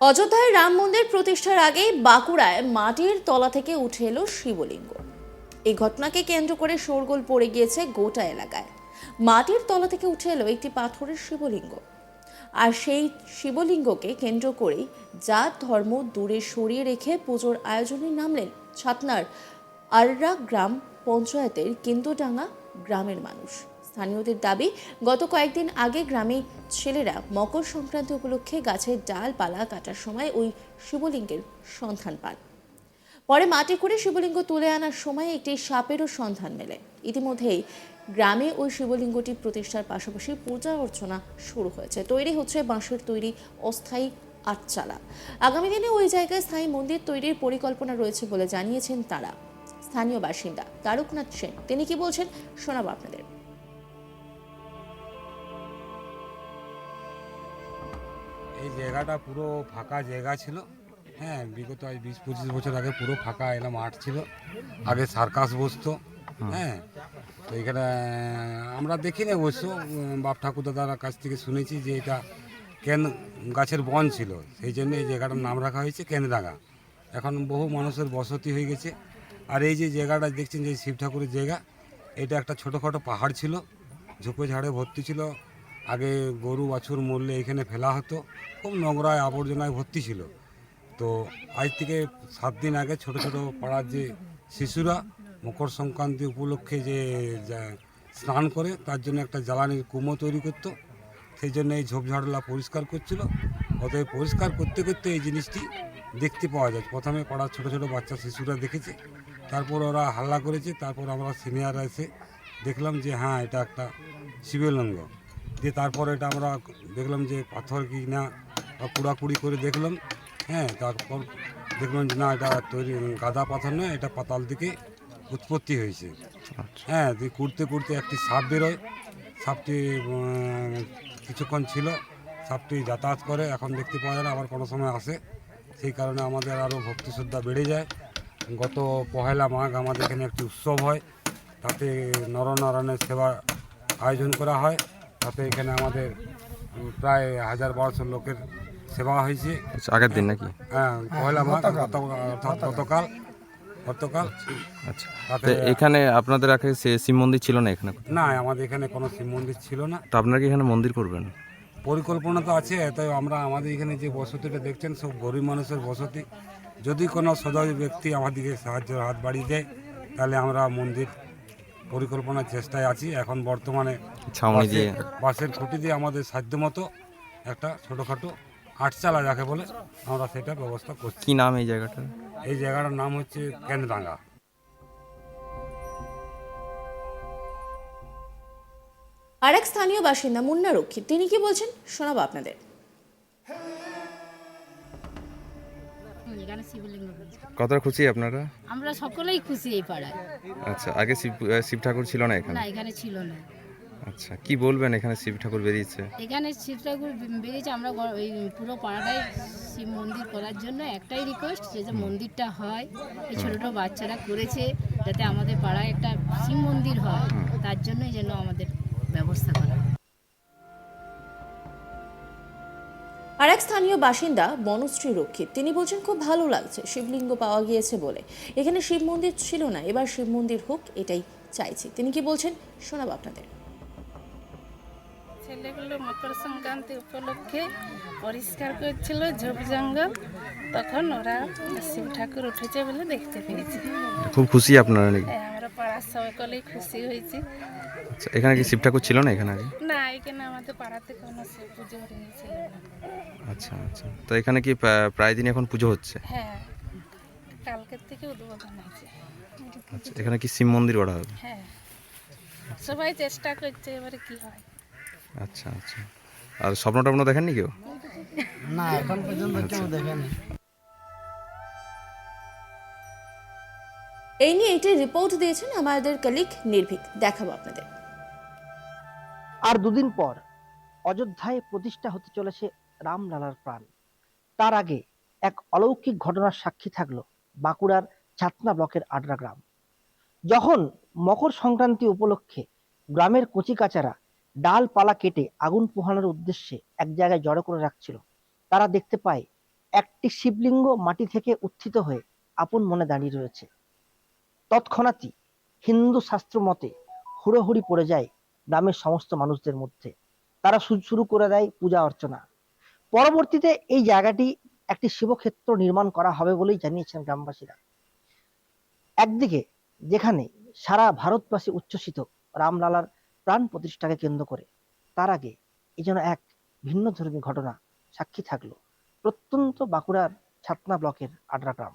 অযোধ্যায় রাম মন্দির প্রতিষ্ঠার আগে বাঁকুড়ায় মাটির তলা থেকে উঠে এলো শিবলিঙ্গ। এই ঘটনাকে কেন্দ্র করে শোরগোল পড়ে গিয়েছে গোটা এলাকায়। মাটির তলা থেকে উঠে এলো একটি পাথরের শিবলিঙ্গ। আর সেই শিবলিঙ্গকে কেন্দ্র করেই জাত, ধর্ম, দূরে সরিয়ে রেখে পুজোর আয়োজনে নামলেন ছাতনার আররা গ্রাম পঞ্চায়েতের কেন্দ্রডাঙ্গা গ্রামের মানুষ। স্থানীয়দের দাবি, গত কয়েকদিন আগে গ্রামে ছেলেরা মকর সংক্রান্তি উপলক্ষে গাছের ডালপালা কাটার সময় ওই শিবলিঙ্গের সন্ধান পান। পরে মাটি করে শিবলিঙ্গ তুলে আনার সময় একটি সাপেরও সন্ধান মেলে। ইতিমধ্যেই গ্রামে ওই শিবলিঙ্গটি প্রতিষ্ঠার পাশাপাশি পূজা অর্চনা শুরু হয়েছে। তৈরি হচ্ছে বাঁশের তৈরি অস্থায়ী আটচালা। আগামী দিনে ওই জায়গায় স্থায়ী মন্দির তৈরির পরিকল্পনা রয়েছে বলে জানিয়েছেন তারা। স্থানীয় বাসিন্দা তারকনাথ সেন। তিনি কি বলছেন শোনাবো আপনাদের। এই জায়গাটা পুরো ফাঁকা জায়গা ছিল। হ্যাঁ বিগত আজ বিশ পঁচিশ বছর আগে পুরো ফাঁকা এলাম মাঠ ছিল। আগে সার্কাস বসতো। হ্যাঁ তো এখানে আমরা দেখিনি অবশ্য বাপ ঠাকুর দাদার কাছ থেকে শুনেছি যে এটা কেন গাছের বন ছিল। সেই জন্য এই জায়গাটার নাম রাখা হয়েছে কেন্দ্রাঙ্গা এখন বহু মানুষের বসতি হয়ে গেছে। আর এই যে জায়গাটা দেখছেন যে শিব ঠাকুরের জায়গা, এটা একটা ছোটোখাটো পাহাড় ছিল। ঝোপে ঝাড়ে ভর্তি ছিল। আগে গরু, বাছুর মরলে এখানে ফেলা হতো। খুব নোংরায় আবর্জনায় ভর্তি ছিল। তো আজ থেকে সাত দিন আগে ছোট ছোট পাড়ার যে শিশুরা মকর সংক্রান্তি উপলক্ষে যে স্নান করে, তার জন্য একটা জ্বালানির কুমো তৈরি করতো। সেই জন্য এই ঝোপঝাড়লা পরিষ্কার করছিল। অতএব পরিষ্কার করতে করতে এই জিনিসটি দেখতে পাওয়া যায়। প্রথমে পাড়ার ছোট ছোট বাচ্চা শিশুরা দেখেছে। তারপর ওরা হাল্লা করেছে। তারপর আমরা সিনিয়ররা এসে দেখলাম যে হ্যাঁ এটা একটা শিবলিঙ্গ দিয়ে তারপর এটা আমরা দেখলাম যে পাথর কি না বা কুড়াকুড়ি করে দেখলাম হ্যাঁ তারপর দেখলাম যে না এটা তৈরি গাদা পাথর নয় এটা পাতাল থেকে উৎপত্তি হয়েছে। হ্যাঁ দিয়ে কুড়তে কুড়তে একটি সাপ বেরোয়। সাপটি কিছুক্ষণ ছিল সাপটি যাতায়াত করে এখন দেখতে পাওয়া যায় না আবার কোনো সময় আসে। সেই কারণে আমাদের আরও ভক্তি শ্রদ্ধা বেড়ে যায়। গত পহেলা মাঘ আমাদের এখানে একটি উৎসব হয় তাতে নরনারায়ণের সেবা আয়োজন করা হয়। তাতে এখানে আমাদের প্রায় হাজার বারোশো লোকের সেবা হয়েছে। আচ্ছা আগের দিন নাকি? হ্যাঁ মাঘ অর্থাৎ গতকাল গতকাল। আচ্ছা এখানে আপনাদের আগে শিব মন্দির ছিল না এখানে না আমাদের এখানে কোনো শিব মন্দির ছিল না। তো আপনারা কি এখানে মন্দির করবেন? পরিকল্পনা তো আছে তাই আমরা আমাদের এখানে যে বসতিটা দেখছেন সব গরিব মানুষের বসতি। যদি কোনো সদয় ব্যক্তি আমাদেরকে সাহায্য হাত বাড়িয়ে দেয় তাহলে আমরা মন্দির পরিকল্পনার চেষ্টায় আছি। এখন বর্তমানে ছাউনি দিয়ে। বাঁশের- খুঁটি দিয়ে আমাদের সাধ্য মতো একটা ছোটোখাটো আটচালা যাকে বলে আমরা সেটা ব্যবস্থা করছি। কি নাম এই জায়গাটার? এই জায়গাটার নাম হচ্ছে কেন্দ্রাঙ্গা আর এক স্থানীয় বাসিন্দা মুন্না রক্ষিত তিনি কি বলছেন? শোনাবো আপনাদের। এখানে শিবলিঙ্গ। কতটা খুশি আপনারা? আমরা সকলেই খুশি এই পাড়ায়। আচ্ছা আগে শিব শিব ঠাকুর ছিল না এখানে? না এখানে ছিল না। আচ্ছা কি বলবেন এখানে শিব ঠাকুর বেরিয়েছে? এখানে শিব ঠাকুর বেরিয়েছে আমরা গ- এই পুরো পাড়াটাই শিব মন্দির করার জন্য একটাই রিকোয়েস্ট যে যে মন্দিরটা হয় এই ছোটো ছোটো বাচ্চারা করেছে যাতে আমাদের পাড়ায় একটা শিব মন্দির হয় তার জন্যই যেন আমাদের ব্যবস্থা করা হয়। আর এক স্থানীয় বাসিন্দা বনশ্রী রক্ষিত। তিনি বলছেন খুব ভালো লাগছে শিবলিঙ্গ পাওয়া গিয়েছে বলে। এখানে শিব মন্দির ছিল না এবার শিব মন্দির হোক এটাই চাইছি। তিনি কি বলছেন শোনাবো আপনাদের। ছেলেগুলো মকর সংক্রান্তি উপলক্ষে পরিষ্কার করছিল ঝোপ জঙ্গল। তখন ওরা শিব ঠাকুর উঠেছে বলে দেখতে পেয়েছি। খুব খুশি আপনারা হ্যাঁ, আমরা পাড়ার সকলেই খুশি হয়েছি। আচ্ছা এখানে কি শিব ঠাকুর ছিল না এখানে আগে? না এখানে আমাদের পাড়াতে কোনো শিব পুজো হয়েছিল না। আচ্ছা আচ্ছা। তো এখানে কি প্রায় দিন এখন পুজো হচ্ছে? হ্যাঁ কালকের থেকে উদ্বোধন হয়েছে। আচ্ছা এখানে কি শিব মন্দির করা হবে? হ্যাঁ সবাই চেষ্টা করছে এবারে কি হয়। আচ্ছা আচ্ছা। আর স্বপ্ন টপ্ন দেখেননি কেউ? না এখন পর্যন্ত কেউ দেখেনি। এই নিয়ে একটি রিপোর্ট দিয়েছেন আমাদের কলিগ নির্ভীক। দেখাবো আপনাদের। আর দুদিন পর অযোধ্যায় প্রতিষ্ঠা হতে চলেছে রামলালার প্রাণ। তার আগে এক অলৌকিক ঘটনার সাক্ষী থাকল বাঁকুড়ার ছাতনা ব্লকের আড্রা গ্রাম। যখন মকর সংক্রান্তি উপলক্ষে গ্রামের কচিকাচারা ডালপালা কেটে আগুন পোহানোর উদ্দেশ্যে এক জায়গায় জড়ো করে রাখছিল, তারা দেখতে পায় একটি শিবলিঙ্গ মাটি থেকে উত্থিত হয়ে আপন মনে দাঁড়িয়ে রয়েছে। তৎক্ষণাৎই হিন্দু শাস্ত্র মতে হুড়োহুড়ি পড়ে যায় গ্রামের সমস্ত মানুষদের মধ্যে। তারা শুরু করে দেয় পূজা অর্চনা। পরবর্তীতে এই জায়গাটি একটি শিবক্ষেত্র নির্মাণ করা হবে বলেই জানিয়েছেন গ্রামবাসীরা। একদিকে যেখানে সারা ভারতবাসী উচ্ছ্বসিত রামলালার প্রাণ প্রতিষ্ঠাকে কেন্দ্র করে, তার আগে এই যেন এক ভিন্ন ধর্মী ঘটনা সাক্ষী থাকল প্রত্যন্ত বাঁকুড়ার ছাতনা ব্লকের আড্রা গ্রাম।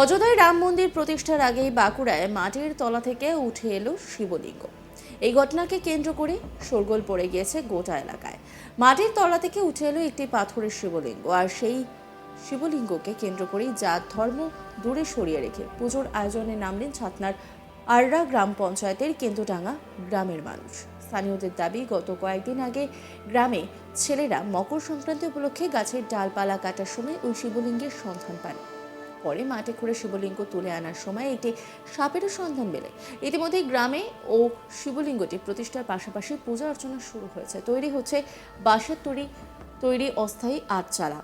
অযোধ্যায় রাম মন্দির প্রতিষ্ঠার আগেই বাঁকুড়ায় মাটির তলা থেকে উঠে এলো শিবলিঙ্গ। এই ঘটনাকে কেন্দ্র করে শোরগোল পড়ে গিয়েছে গোটা এলাকায়। মাটির তলা থেকে উঠে এলো একটি পাথরের শিবলিঙ্গ আর সেই শিবলিঙ্গকে কেন্দ্র করেই জাত, ধর্ম দূরে সরিয়ে রেখে পুজোর আয়োজনে নামলেন ছাতনার আররা গ্রাম পঞ্চায়েতের কেন্দ্রডাঙ্গা গ্রামের মানুষ। স্থানীয়দের দাবি, গত কয়েকদিন আগে গ্রামে ছেলেরা মকর সংক্রান্তি উপলক্ষে গাছের ডালপালা কাটার সময় ওই শিবলিঙ্গের সন্ধান পান। পরে মাঠে খুঁড়ে শিবলিঙ্গ তুলে আনার সময় একটি সাপেরও সন্ধান মেলে। ইতিমধ্যেই গ্রামে ও শিবলিঙ্গটি প্রতিষ্ঠার পাশাপাশি পূজা অর্চনা শুরু হয়েছে। তৈরি হচ্ছে বাঁশের তৈরি তৈরি অস্থায়ী আটচালা।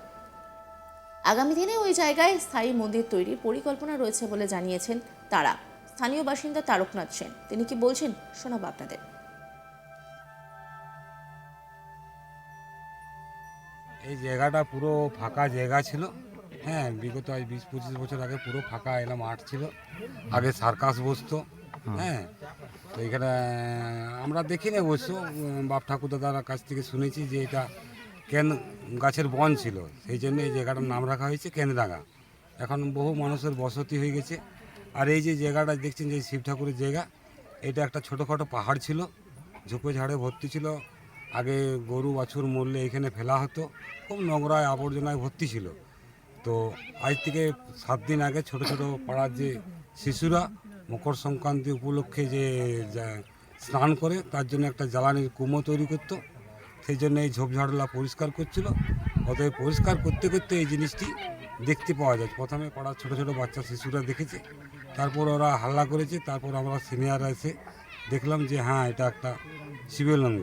আগামী দিনে ওই জায়গায় স্থায়ী মন্দির তৈরির পরিকল্পনা রয়েছে বলে জানিয়েছেন তারা। স্থানীয় বাসিন্দা তারকনাথ সেন। তিনি কি বলছেন শোনাবো আপনাদের। এই জায়গাটা পুরো ফাঁকা জায়গা ছিল। হ্যাঁ বিগত আজ বিশ পঁচিশ বছর আগে পুরো ফাঁকা এলাম মাঠ ছিল। আগে সার্কাস বসতো হ্যাঁ। তো এখানে আমরা দেখিনি অবশ্য বাপ ঠাকুর দাদার কাছ থেকে শুনেছি যে এটা কেন গাছের বন ছিল। সেই জন্য এই জায়গাটার নাম রাখা হয়েছে কেনডাঙ্গা এখন বহু মানুষের বসতি হয়ে গেছে। আর এই যে জায়গাটা দেখছেন যে শিব ঠাকুরের জায়গা এটা একটা ছোটোখাটো পাহাড় ছিল। ঝোপে ঝাড়ে ভর্তি ছিল। আগে গরু বাছুর মরলে এখানে ফেলা হতো। খুব নোংরায় আবর্জনায় ভর্তি ছিল। তো আজ থেকে সাত দিন আগে ছোট ছোট পাড়ার যে শিশুরা মকর সংক্রান্তি উপলক্ষে যে স্নান করে, তার জন্য একটা জ্বালানির কুমো তৈরি করতো। সেই জন্য এই ঝোপঝাড়লা পরিষ্কার করছিল। অতএব পরিষ্কার করতে করতে এই জিনিসটি দেখতে পাওয়া যায়। প্রথমে পাড়ার ছোট ছোট বাচ্চা শিশুরা দেখেছে। তারপর ওরা হাল্লা করেছে। তারপর আমরা সিনিয়ররা এসে দেখলাম যে হ্যাঁ এটা একটা শিবলিঙ্গ